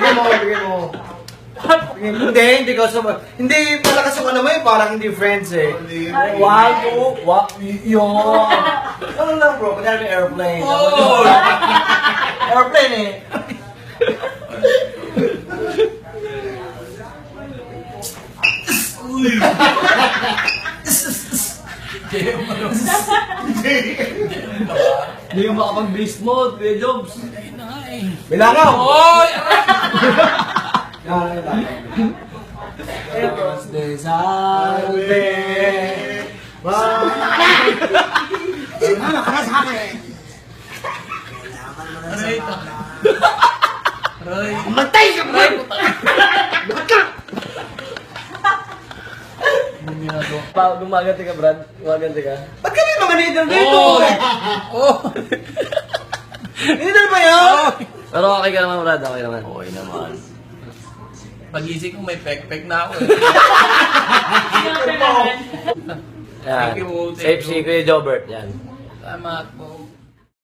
Tingnan mo, tingnan mo. Tingnan mo. Hindi, hindi ka sa... Hindi, malakas yung ano mo eh, parang hindi friends eh. One, two, one, yun. Ano lang bro, kunyari may airplane. Oh! Airplane eh. Hindi ka makapag-beast mode, Kuya Jobs. Bilangaw! Oy! Yan, yan, yan. Desalve. Aray, ito. Aray. Matay ka bro! Pa, gumaganti ka, Brad. Gumaganti ka. Ba't ka may mga needle dito? Oh! Oh! Needle ba yan? Pero okay ka naman, Brad. Okay naman. Okay naman. Pag-isip ko may pek-pek na ako eh. Yan. Thank you, thank Safe you. si Kuya Jobert. Yan. Salamat po.